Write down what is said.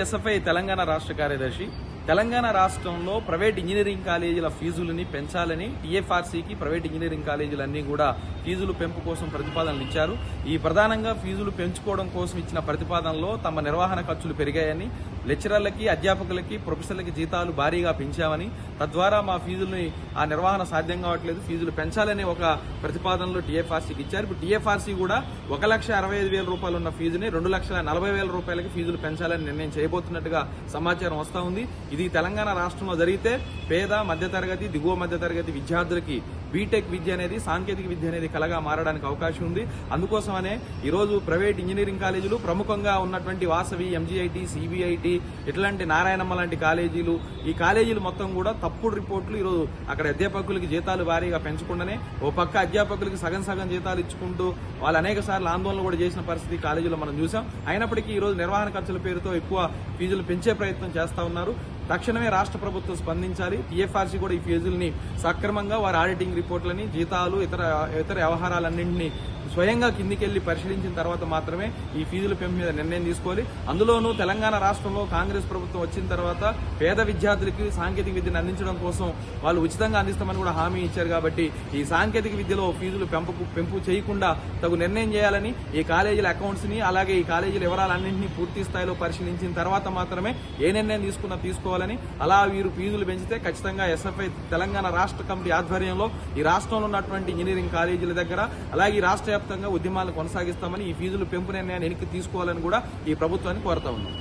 SFI Telangana రాష్ట్ర కార్యదర్శి. తెలంగాణ రాష్ట్రంలో ప్రైవేట్ ఇంజనీరింగ్ కాలేజీల ఫీజులని పెంచాలని టీఎఫ్ఆర్సీకి ప్రైవేట్ ఇంజనీరింగ్ కాలేజీలన్నీ కూడా ఫీజులు పెంపు కోసం ప్రతిపాదనలు ఇచ్చారు. ఈ ప్రధానంగా ఫీజులు పెంచుకోవడం కోసం ఇచ్చిన ప్రతిపాదనలో తమ నిర్వహణ ఖర్చులు పెరిగాయని లెక్చరర్లకి అధ్యాపకులకి ప్రొఫెసర్లకి జీతాలు భారీగా పెంచామని తద్వారా మా ఫీజుల్ని ఆ నిర్వహణ సాధ్యం కావట్లేదు. ఫీజులు పెంచాలనే ఒక ప్రతిపాదనలో టీఎఫ్ఆర్సీకి ఇచ్చారు. ఇప్పుడు టీఎఫ్ఆర్సీ కూడా ఒక లక్ష అరవై ఐదు వేల రూపాయలు ఉన్న ఫీజుని రెండు లక్షల నలభై వేల రూపాయలకి ఫీజులు పెంచాలని నిర్ణయం చేయబోతున్నట్టుగా సమాచారం వస్తా ఉంది. ఇది తెలంగాణ రాష్ట్రంలో జరిగితే పేద మధ్యతరగతి దిగువ మధ్యతరగతి విద్యార్థులకి బీటెక్ విద్య అనేది సాంకేతిక విద్య అనేది కలగా మారడానికి అవకాశం ఉంది. అందుకోసమనే ఈరోజు ప్రైవేట్ ఇంజనీరింగ్ కాలేజీలు ప్రముఖంగా ఉన్నటువంటి వాసవి ఎంజీఐటి సిబిఐటి ఇట్లాంటి నారాయణమ్మ లాంటి కాలేజీలు ఈ కాలేజీలు మొత్తం కూడా తప్పుడు రిపోర్ట్లు ఈరోజు అక్కడ అధ్యాపకులకి జీతాలు భారీగా పెంచకుండానే ఓ పక్క అధ్యాపకులకి సగం సగం జీతాలు ఇచ్చుకుంటూ వాళ్ళు అనేక సార్లు ఆందోళన కూడా చేసిన పరిస్థితి కాలేజీలో మనం చూసాం. అయినప్పటికీ ఈ రోజు నిర్వహణ ఖర్చుల పేరుతో ఎక్కువ ఫీజులు పెంచే ప్రయత్నం చేస్తా ఉన్నారు. తక్షణమే రాష్ట్ర ప్రభుత్వం స్పందించాలి. టీఎఫ్ఆర్సీ కూడా ఈ ఫీజుల్ని సక్రమంగా వారి ఆడిటింగ్ రిపోర్ట్లని జీతాలు ఇతర ఇతర వ్యవహారాలన్నింటినీ స్వయంగా కిందికెళ్ళి పరిశీలించిన తర్వాత మాత్రమే ఈ ఫీజుల పెంపు మీద నిర్ణయం తీసుకోవాలి. అందులోనూ తెలంగాణ రాష్ట్రంలో కాంగ్రెస్ ప్రభుత్వం వచ్చిన తర్వాత పేద విద్యార్థులకి సాంకేతిక విద్యను అందించడం కోసం వాళ్ళు ఉచితంగా అందిస్తామని కూడా హామీ ఇచ్చారు కాబట్టి ఈ సాంకేతిక విద్యలో ఫీజులు పెంపు పెంపు చేయకుండా తగు నిర్ణయం చేయాలని ఈ కాలేజీల అకౌంట్స్ని అలాగే ఈ కాలేజీల వివరాలన్నింటినీ పూర్తి స్థాయిలో పరిశీలించిన తర్వాత మాత్రమే ఏ నిర్ణయం తీసుకున్నా తీసుకోవాలని అలా వీరు ఫీజులు పెంచితే ఖచ్చితంగా ఎస్ఎఫ్ఐ తెలంగాణ రాష్ట్ర కమిటీ ఆధ్వర్యంలో ఈ రాష్ట్రంలో ఉన్నటువంటి ఇంజనీరింగ్ కాలేజీల దగ్గర అలాగే ఈ రాష్ట్ర వ్యాప్తంగా ఉద్యమాలు కొనసాగిస్తామని ఈ ఫీజులు పెంపు నిర్ణయాన్ని వెనక్కి తీసుకోవాలని కూడా ఈ ప్రభుత్వాన్ని కోరుతా ఉన్నాం.